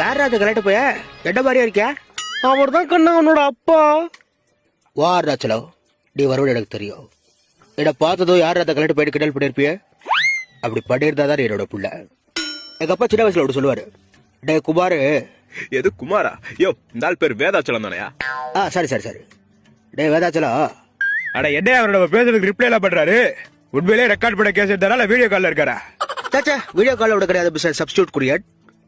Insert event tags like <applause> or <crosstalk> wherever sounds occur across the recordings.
யாரா அது கலட்டு போய எட்ட மாதிரியா இருக்கியா? அவர் தான் கண்ணா அவனோட அப்பா. வா அருணாச்சலம் நீ வருவது எனக்கு தெரியும். என்னை பார்த்ததும் யார் அதை கலட்டு போயிட்டு கிண்டல் பண்ணிருப்பிய? அப்படி பண்ணியிருந்தா தான் என்னோட புள்ள. எங்க அப்பா சின்ன வயசுல அப்படி சொல்லுவாரு. டே குமார். எது குமாரா? யோ இந்த ஆள் பேர் வேதாச்சலம் தானயா ஆ சரி சரி சரி. டே வேதாச்சலம். அட என்ன அவரோட பேசுறதுக்கு ரிப்ளை எல்லாம் பண்றாரு? உண்மையிலேயே ரெக்கார்ட் பண்ண கேஸ் எடுத்தாரா வீடியோ கால்ல இருக்காரா? சாச்சா வீடியோ கால் விட கிடையாது சப்ஸ்டியூட் குரியட்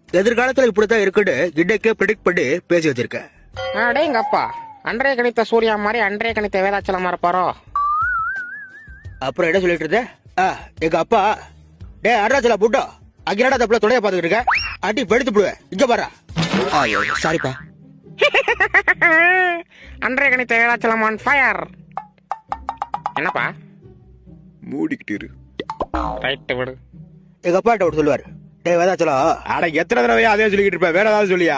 எதிர்காலத்துல இப்படித்தான் இருக்குன்னு இன்னைக்கே ப்ரிடிக்ட் பண்ணி பேசி வச்சிருக்கேன். அடேங்க அப்பா அன்றைய கணித்த சூர்யா மாதிரி அன்றைய கணித்த வேதாச்சலமா இருப்பாரோ அப்புறம் என்ன சொல்லிட்டு இருந்த? ஆ, எங்க அப்பா டே அருணாச்சலம் புட்டோ அங்கிராடா தப்புல துணைய பாத்துக்கிட்டு இருக்க? அடி வெடுத்து போடுவேன் இங்க பாரா. ஐயோ சாரிப்பா <laughs> அன்றைய கணித்த வேதாச்சலம் ஆன் ஃபயர் என்னப்பா? மூடிக்கிட்டு இரு. ரைட்டு விடு. எங்க அப்பாட்ட ஒரு சொல்லுவாரு. டே வேதாச்சலம் அட எத்தனை தடவையா அதே சொல்லிக்கிட்டு இருப்ப? வேற ஏதாவது சொல்லியா?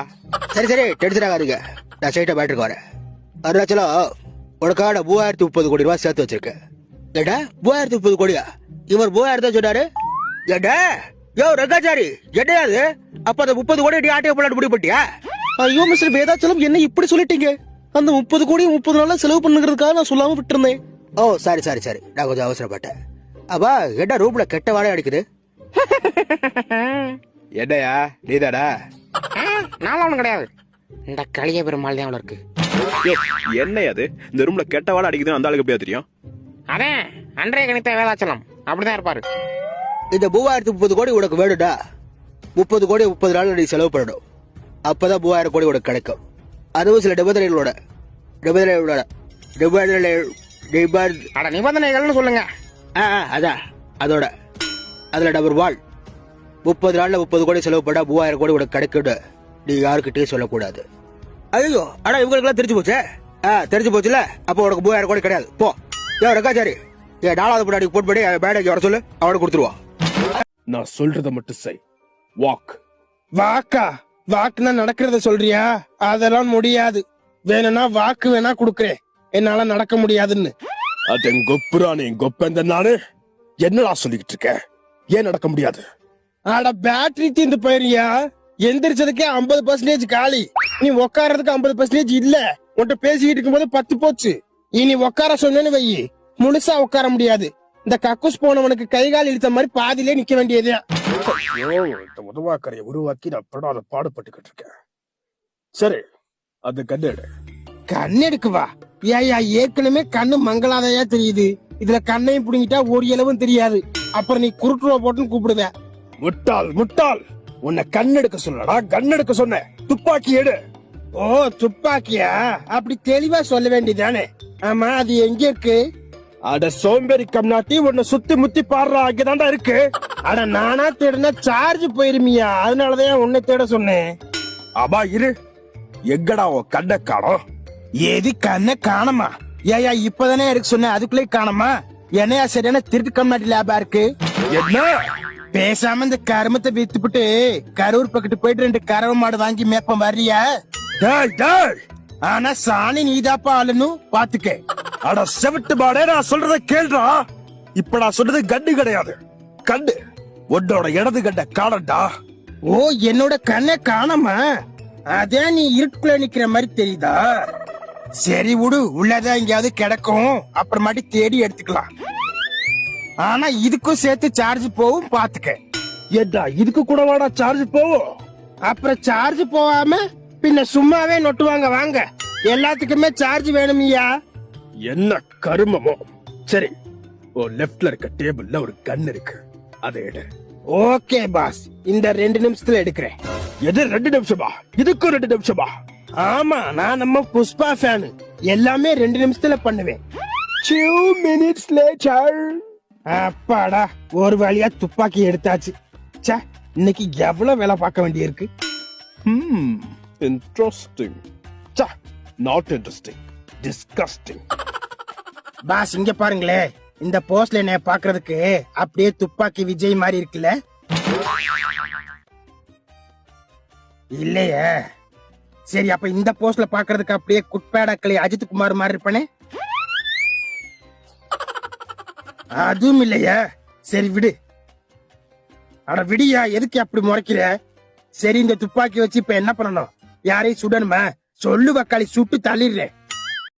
சரி சரி டென்ஷன் ஆகாதீங்க நான் ஸ்ட்ரைட்டா பேட்டருக்கு வரேன். அருணாச்சலம் உனக்காக நான் மூவாயிரத்தி முப்பது கோடி ரூபாய் சேர்த்து வச்சிருக்கேன். ஏடா மூவாயிரத்தி முப்பது கோடியா? இவர் மூவாயிரம் தான் சொன்னாரு. ஏடா யோ ரங்காச்சாரி என்னையாது அப்ப அந்த முப்பது கோடி நீ ஆட்டிய போலான்னு முடிவு பண்ணிட்டியா? ஐயோ மிஸ்டர் வேதாச்சலம் என்ன இப்படி சொல்லிட்டீங்க? அந்த முப்பது கோடி முப்பது நாளா செலவு பண்ணுங்கிறதுக்காக நான் சொல்லாம விட்டுருந்தேன். Oh sorry sorry sorry. நான் கொஞ்சம் அவசரப்பட்டேன். அப்பா என்ன ரூம்ல கெட்ட வாடகை அடிக்குது? என்னையா நீதாடா நானும் ஒன்றும் கிடையாது. இந்த களிய பெருமாள் தான் அவ்வளோ இருக்கு என்ன அது? இந்த ரூம்ல கெட்ட வாடை அடிக்குதுன்னு அந்த ஆளுக்கு எப்படியா தெரியும்? அதே அன்றைய கணித்த வேதாச்சலம் அப்படிதான் இருப்பாரு. இந்த மூவாயிரத்தி முப்பது கோடி உனக்கு வேணும்டா. முப்பது கோடி முப்பது நாள் நீ செலவு பண்ணணும். அப்பதான் மூவாயிரம் கோடி உனக்கு கிடைக்கும். அதுவும் சில நிபந்தனைகளோட. நிபந்தனைகளோட. நிபந்தனை நிபந்தனைகள்னு சொல்லுங்க. ஆ ஆ, அதான். அதோட. அதுல நம்பர் ஒன் முப்பது நாள்ல முப்பது கோடி செலவு பண்ணா மூவாயிரம் கோடி உனக்கு கிடைக்கும்னு நீ யாருக்கிட்டையும் சொல்லக்கூடாது. ஐயோ ஆனா இவங்களுக்குலாம் தெரிஞ்சு போச்சே? ஆ தெரிஞ்சு போச்சுல அப்போ உனக்கு மூவாயிரம் கோடி கிடையாது. போ. ஏ ரக்காச்சாரி ஏ நாலாவது முன்னாடி போன் பண்ணி மேடைக்கு வர சொல்லு. அவனுக்கு கொடுத்துருவான். நான் சொல்றத மட்டும் செய். வாக் வாக்கா? வாக்குனா நடக்கிறத சொல்றியா? அதெல்லாம் முடியாது. வேணும்னா வாக்கு வேணா குடுக்கறேன். என்னால நடக்க முடியாதுன்னு. அதன் கொப்புரானே கொப்பந்த நானு. என்னடா சொல்லிக்கிட்டு இருக்க? ஏன் நடக்க முடியாது? ஆட பேட்டரி தீந்து போயிருயா எந்திரிச்சதுக்கே ஐம்பது பர்சன்டேஜ் காலி. நீ உட்காரதுக்கு ஐம்பது பர்சன்டேஜ் இல்ல. உன்கிட்ட பேசிக்கிட்டு இருக்கும்போது பத்து போச்சு. இனி உட்கார சொன்னேன்னு வை முழுசா உட்கார முடியாது. இந்த கக்கூஸ் போனவனுக்கு கை கால் இழுத்த மாதிரி பாதியிலே நிக்க வேண்டியது இந்த உதவாக்கரையை உருவாக்கி நான் படாத பாடுபட்டுக்கிட்டு இருக்கேன்? சரி அது கண்ணேடு கண்ணெடுக்கு வா ஏயா ஏற்கனவே கண்ணு மங்களாதையா தெரியுது. இதுல கண்ணையும் புடுங்கிட்டா ஒரு இளவும் தெரியாது. அப்புறம் நீ குருட்டுருவா போட்டுன்னு கூப்பிடுவ. முட்டாள் முட்டாள். உன்னை கண்ணெடுக்க சொல்லடா கண்ணெடுக்க சொன்ன துப்பாக்கி எடு. ஓ துப்பாக்கியா? அப்படி தெளிவா சொல்ல வேண்டியதானே ஆமா அது எங்க இருக்கு? அட சோம்பேறி கம்நாட்டி உன்னை சுத்தி முத்தி பாடுறா அங்கதான்டா இருக்கு. அட நானா தேடுனா சார்ஜ் போயிருமியா? அதனாலதான் உன்னை தேட சொன்னேன். ஆமா இரு. எங்கடா உன் கண்ணை காணோம்? எது கண்ணை காணமா? ஏயா இப்பதானே இருக்கு சொன்னேன். அதுக்குள்ளே காணமா? என்னையா சரியான திருட்டு கம்நாட்டி லேபா இருக்கு? என்ன? பேசாம இந்த கருமத்தை வித்துப்புட்டு கரூர் பக்கத்து போயிட்டு ரெண்டு கறவை மாடு வாங்கி மேப்பம் வர்றியா? ஆனா சாணி நீதாப்பா ஆளுன்னு பாத்துக்க. அட செவிட்டு மாடே நான் சொல்றத கேள்றா. இப்ப நான் சொல்றது கண்ணு கிடையாது. கண்ணு உன்னோட இடது கண்ட காணண்டா. ஓ என்னோட கண்ணை காணாம? அதே நீ இருட்டுக்குள்ள நிக்கிற மாதிரி தெரியுதா? சரி விடு உள்ளதான் எங்கேயாவது கிடக்கும். அப்புறமாட்டி தேடி எடுத்துக்கலாம். ஆனா இதுக்கும் சேர்த்து சார்ஜ் போகும் பாத்துக்க. ஏண்டா இதுக்கு கூட வாடா சார்ஜ் போவோம் அப்புறம் சார்ஜ் போகாம பின்ன சும்மாவே நொட்டுவாங்க வாங்க. எல்லாத்துக்குமே சார்ஜ் வேணுமியா என்ன கருமமோ? சரி ஓ லெஃப்ட்ல இருக்க டேபிள்ல ஒரு கன் இருக்கு. அதை எடு. ஓகே பாஸ் இந்த ரெண்டு நிமிஷத்துல எடுக்கிறேன். எது ரெண்டு நிமிஷமா? இதுக்கும் ரெண்டு நிமிஷமா? ஆமா நான் நம்ம புஷ்பா ஃபேனு எல்லாமே ரெண்டு நிமிஷத்துல பண்ணுவேன். Two minutes later. அப்பாடா ஒரு வழியா துப்பாக்கி எடுத்தாச்சு. ச்சே இன்னைக்கு எவ்வளவு வேலை பார்க்க வேண்டியிருக்கு? hmm interesting. So not interesting disgusting boss இங்க பாருங்களே. இந்த போஸ்ட்ல என்னைய பாக்குறதுக்கு அப்படியே துப்பாக்கி விஜய் மாதிரி இருக்குல்ல? இல்லையே. சரி அப்ப இந்த போஸ்ட்ல பாக்குறதுக்கு அப்படியே குட்பேடாக்களி அஜித் குமார் மாதிரி இருப்பானே? அதுவும் இல்லையா. சரி விடு. அட விடியா எதுக்கு அப்படி முறைக்கிற? சரி இந்த துப்பாக்கி வச்சு இப்ப என்ன பண்ணணும்? யாரையும் சுடணுமா? சொல்லு வக்காளி சுட்டு தள்ளிடுறேன்.